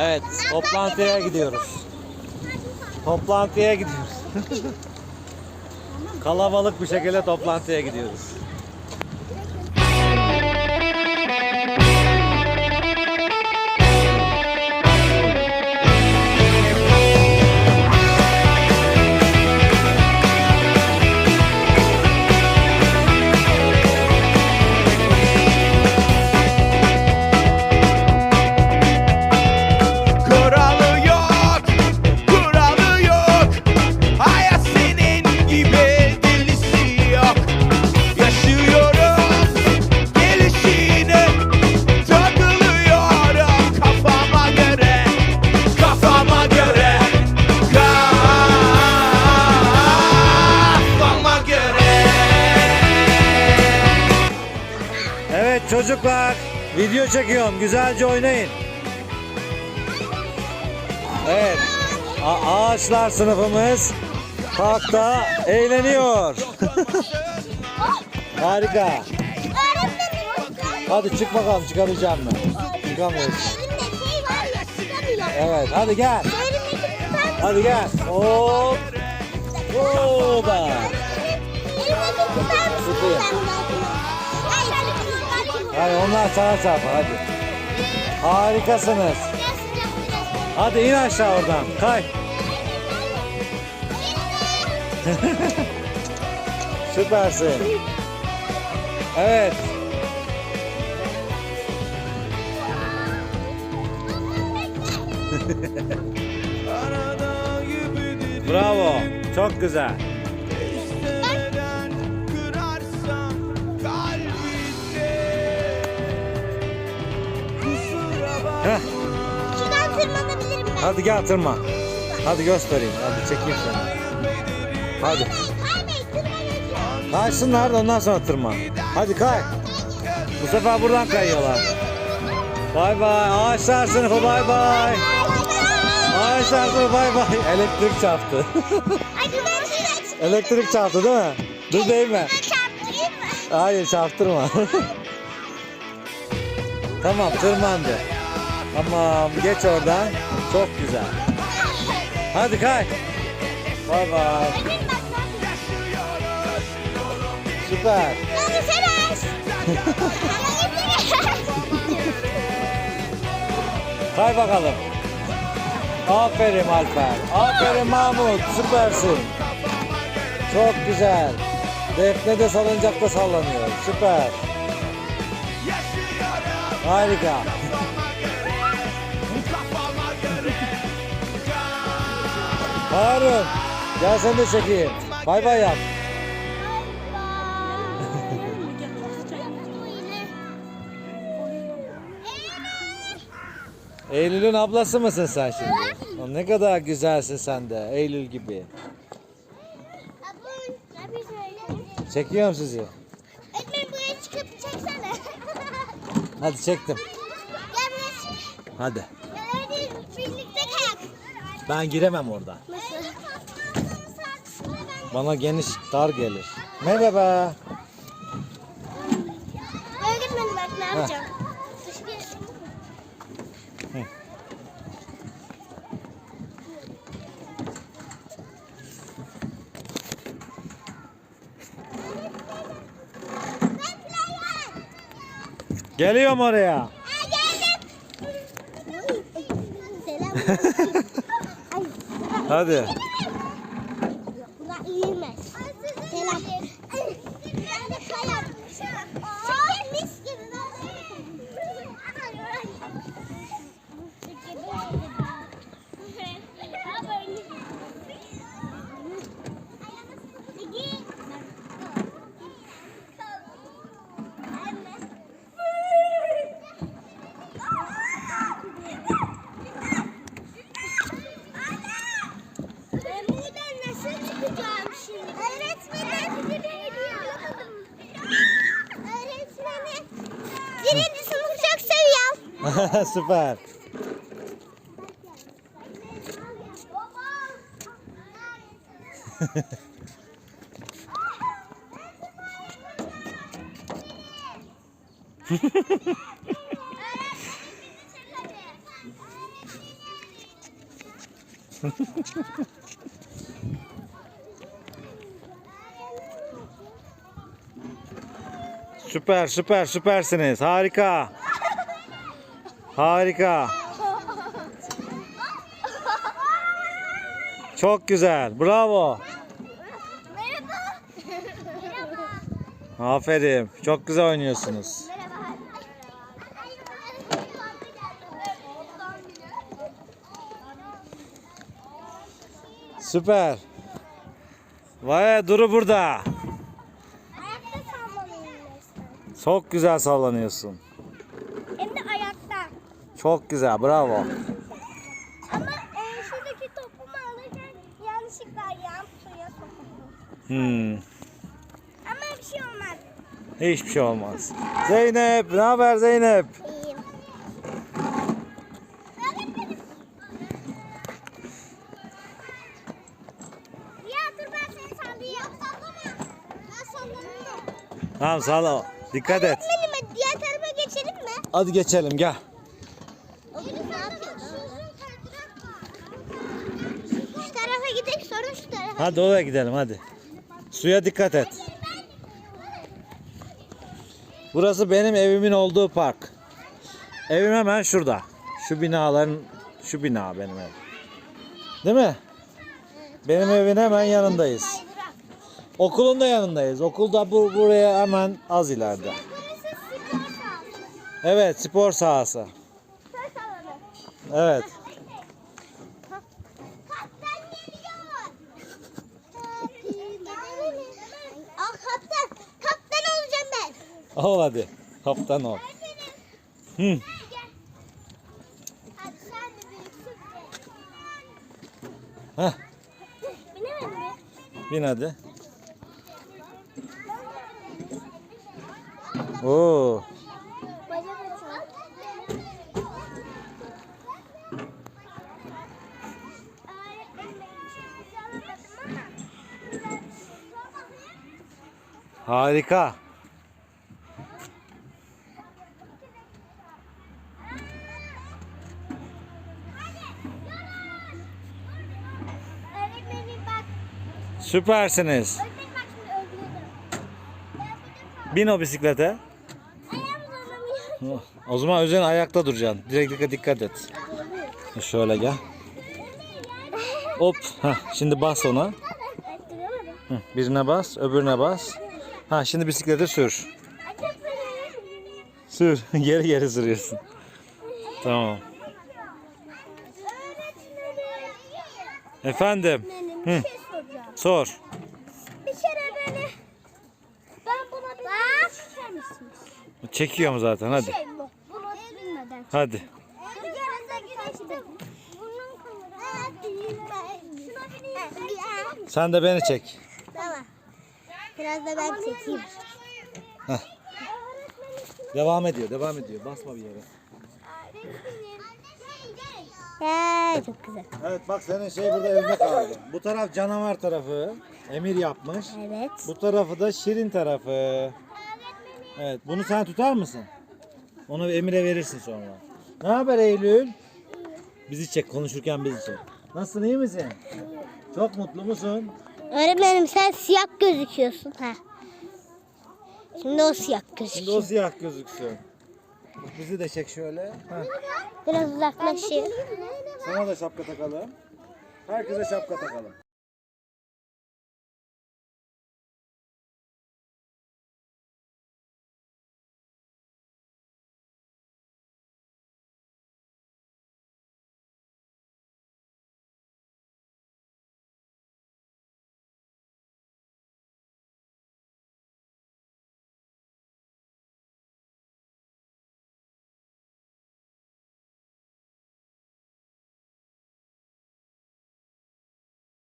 Evet, toplantıya gidiyoruz. Toplantıya gidiyoruz. Kalabalık bir şekilde toplantıya gidiyoruz. Çocuklar, video çekiyorum. Güzelce oynayın. Evet, a- ağaçlar sınıfımız parkta eğleniyor. Harika. Hadi çık bakalım çıkabileceğim mi? Çıkamıyorsun. Evet, hadi gel. Hadi gel. Hop. Hopa. Hadi onlar sana çarpar hadi. Harikasınız. Hadi in aşağı oradan. Kay. Süpersin. Evet. Bravo. Çok güzel. Hadi gel tırman. Hadi göstereyim. Hadi çekeyim seni. Hadi. Kaysınlar da ondan sonra tırman. Hadi kay. Bu sefer buradan kayıyorlar. Bay bay. Ağaçlar sınıfı bay bay. Ağaçlar sınıfı bay bay. Elektrik çarptı. Elektrik çarptı değil mi? Dur değme. Hayır çarptırma. tamam tırmandı. Tamam geç oradan. Çok güzel. Hadi kay. Bay bay. Süper. Kay bakalım. Aferin Alper. Aferin Mahmut. Süpersin. Çok güzel. Defne de salıncakta sallanıyor. Süper. Harika. Harun. Gel sen de çekeyim. Bay bay yap. Eylül'ün ablası mısın sen şimdi? O ne kadar güzelsin sen de. Eylül gibi. Çekiyorum sizi. Öğretmenim buraya çıkıp çeksene. Hadi çektim. Hadi. Ben giremem orada. Bana geniş dar gelir. Merhaba. Öğretmenim bak ne yapacağım. Geliyorum oraya. Selam. Hadi. Buna iyiymiş. Selam. Ben de kayam. Aa, mis gibi. Ben buradan nasıl çıkacağım şimdi? Öğretmenim. Öğretmenim. Birinci sınıfı çok seviyorum. Süper. Süper süper süpersiniz. Harika. Harika. Çok güzel. Bravo. Merhaba. Aferin. Çok güzel oynuyorsunuz. Süper. Vay Duru burada. Çok güzel sallanıyorsun. Çok güzel. Bravo. Ama e, şuradaki topumu alırken yanlışlıkla ayağım suya sokuldu. Hmm. Ama bir şey olmaz. Hiçbir şey olmaz. Zeynep, ne haber Zeynep? İyiyim. Ya dur ben seni sallayayım. Sallama. Ben sallanıyorum. Tamam sağ Dikkat et. Öğretmenim diğer tarafa geçelim mi? Hadi geçelim gel. Şu sonra şu tarafa. Hadi oraya gidelim hadi. Suya dikkat et. Burası benim evimin olduğu park. Evim hemen şurada. Şu binaların şu bina benim ev. Değil mi? Benim evin hemen yanındayız. Okulun da yanındayız. Okul da bu buraya hemen az ileride. Evet, spor sahası. Evet. Kaptan geliyor. Ah kaptan. Kaptan olacağım Ol hadi. Kaptan ol. Hı. Mi? bin hadi. Oo. Harika. Süpersiniz. Öğretmenim bak şimdi Bin o bisiklete. Ayağım uzanamıyor. O zaman özen ayakta duracaksın. Direkt dikkat, dikkat et. Şöyle gel. Hop. Heh, şimdi bas ona. Hı, birine bas, öbürüne bas. Ha şimdi bisikleti sür. Sür. geri geri sürüyorsun. Tamam. Efendim. Öğretmenim Hı. bir şey soracağım. Sor. Bir kere böyle ben buna bir çeker misiniz? Çekiyorum zaten hadi. Şey bu. Bunu bilmeden. Hadi. Bir kere de güneşte. Bunun kamerası. Şuna bineyim. Sen de beni çek. Tamam. Biraz da ben çekeyim. Devam ediyor, devam ediyor. Basma bir yere. Ya çok güzel. Evet bak senin şey burada evde kaldı. Bu taraf canavar tarafı. Emir yapmış. Evet. Bu tarafı da şirin tarafı. Evet bunu sen tutar mısın? Onu Emir'e verirsin sonra. Ne haber Eylül? Bizi çek konuşurken bizi çek. Nasılsın iyi misin? Çok mutlu musun? Öğretmenim sen siyah gözüküyorsun. Ha. Şimdi o siyah Şimdi o gözüküyor. siyah gözüksün. Bizi de çek şöyle. Heh. Biraz uzaklaşayım. Sana da şapka takalım. Herkese şapka takalım.